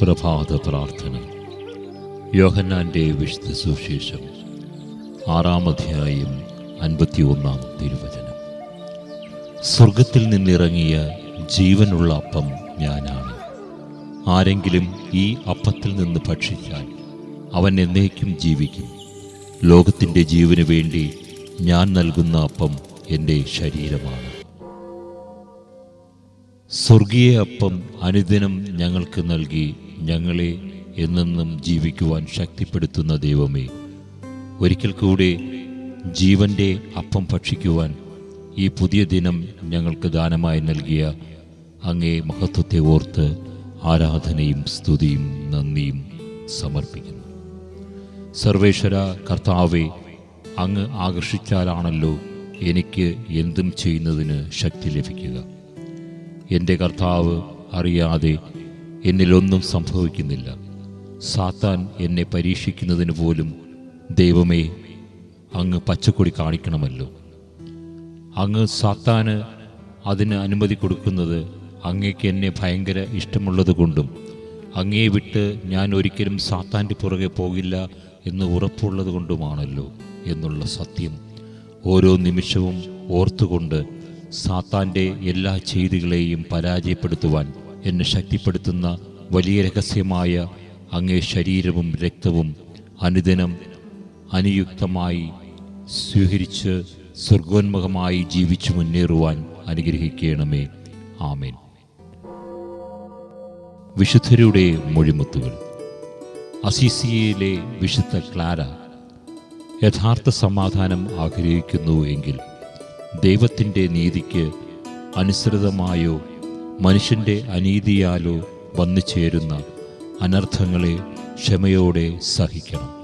പ്രഭാത പ്രാർത്ഥന. യോഹന്നാന്റെ വിശുദ്ധ സുവിശേഷം ആറാം അധ്യായം അൻപത്തിയൊന്നാം തിരുവചനം. സ്വർഗത്തിൽ നിന്നിറങ്ങിയ ജീവനുള്ള അപ്പം ഞാനാണ്. ആരെങ്കിലും ഈ അപ്പത്തിൽ നിന്ന് ഭക്ഷിച്ചാൽ അവൻ എന്നേക്കും ജീവിക്കും. ലോകത്തിന്റെ ജീവന് വേണ്ടി ഞാൻ നൽകുന്ന അപ്പം എന്റെ ശരീരമാണ്. സ്വർഗീയ അപ്പം അനുദിനം ഞങ്ങൾക്ക് നൽകി ഞങ്ങളെ എന്നെന്നും ജീവിക്കുവാൻ ശക്തിപ്പെടുത്തുന്ന ദൈവമേ ഒരിക്കൽ കൂടെ ജീവന്റെ അപ്പം ഭക്ഷിക്കുവാൻ ഈ പുതിയ ദിനം ഞങ്ങൾക്ക് ദാനമായി നൽകിയ അങ്ങേ മഹത്വത്തെ ഓർത്ത് ആരാധനയും സ്തുതിയും നന്ദിയും സമർപ്പിക്കുന്നു. സർവേശ്വര കർത്താവെ അങ്ങ് ആകർഷിച്ചാലാണല്ലോ എനിക്ക് എന്തും ചെയ്യുന്നതിന് ശക്തി ലഭിക്കുക. എന്റെ കർത്താവ് അറിയാതെ എന്നിലൊന്നും സംഭവിക്കുന്നില്ല. സാത്താൻ എന്നെ പരീക്ഷിക്കുന്നതിന് പോലും ദൈവമേ അങ്ങ് പച്ചക്കൊടി കാണിക്കണമല്ലോ. അങ്ങ് സാത്താന് അതിന് അനുമതി കൊടുക്കുന്നത് അങ്ങേക്ക് എന്നെ ഭയങ്കര ഇഷ്ടമുള്ളത് കൊണ്ടും അങ്ങേ വിട്ട് ഞാൻ ഒരിക്കലും സാത്താന്റെ പുറകെ പോകില്ല എന്ന് ഉറപ്പുള്ളത് കൊണ്ടുമാണല്ലോ എന്നുള്ള സത്യം ഓരോ നിമിഷവും ഓർത്തുകൊണ്ട് സാത്താന്റെ എല്ലാ ചെയ്തികളെയും പരാജയപ്പെടുത്തുവാൻ എന്നെ ശക്തിപ്പെടുത്തുന്ന വലിയ രഹസ്യമായ അങ്ങേ ശരീരവും രക്തവും അനുദിനം അനുയുക്തമായി സ്വീകരിച്ച് സ്വർഗോന്മുഖമായി ജീവിച്ചു മുന്നേറുവാൻ അനുഗ്രഹിക്കണമേ. ആമേൻ. വിശുദ്ധരുടെ മൊഴിമുത്തുകൾ. അസീസിയയിലെ വിശുദ്ധ ക്ലാര യഥാർത്ഥ സമാധാനം ആഗ്രഹിക്കുന്നു എങ്കിൽ ദൈവത്തിന്റെ നീതിക്ക് അനുസൃതമായോ മനുഷ്യന്റെ അനീതിയാലോ വന്നു ചേരുന്ന അനർത്ഥങ്ങളെ ക്ഷമയോടെ സഹിക്കണം.